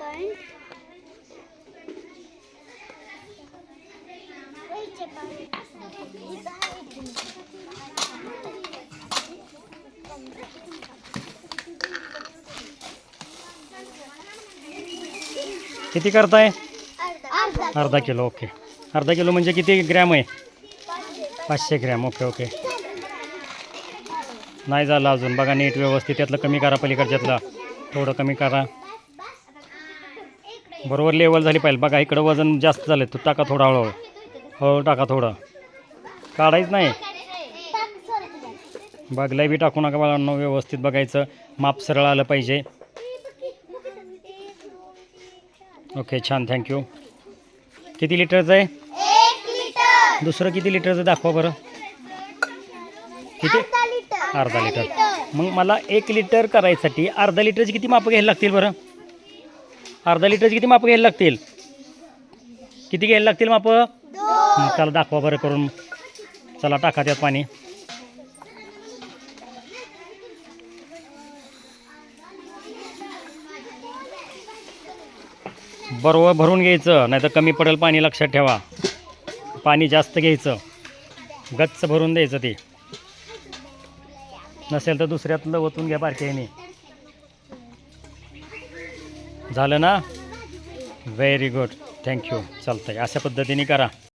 Point किती करताय? अर्धा अर्धा किलो ओके. अर्धा किलो म्हणजे किती ग्रॅम आहे? पाचशे ग्रॅम ओके ओके. नाही झालं अजून. बघा नीट व्यवस्थित. त्यातलं कमी करा पलीकडच्यातलं. थोडं कमी करा. बरोबर लेवल झाली पाहिजे. बघा इकडं वजन जास्त झालं तू टाका थोडं हळूहळू. हळू टाका थोडं. काढायच नाही. बघलाय बी टाकू नका बाळांनो व्यवस्थित बघायचं. माप सरळ आलं पाहिजे. ओके छान. थँक्यू किती लिटरचं आहे? दुसरं किती लिटरचं दाखवा बरं. किती? अर्धा लिटर अर्धा लिटर मग मला एक लिटर करायसाठी अर्धा लिटरची किती मापं घ्यायला लागतील बरं? अर्धा लिटरची किती मापं घ्यायला लागतील? किती घ्यायला लागतील मापं? चला दाखवा बरं करून. चला टाका त्यात पाणी. बरोबर भरून घ्यायचं नाही तर कमी पडेल पाणी लक्षात ठेवा. पाणी जास्त घ्यायचं. गच्च भरून द्यायचं ते. नसेल तर दुसऱ्यातलं ओतून घ्या बारक्याने. झालं ना? व्हेरी गुड थँक्यू चालतंय. अशा पद्धतीने करा.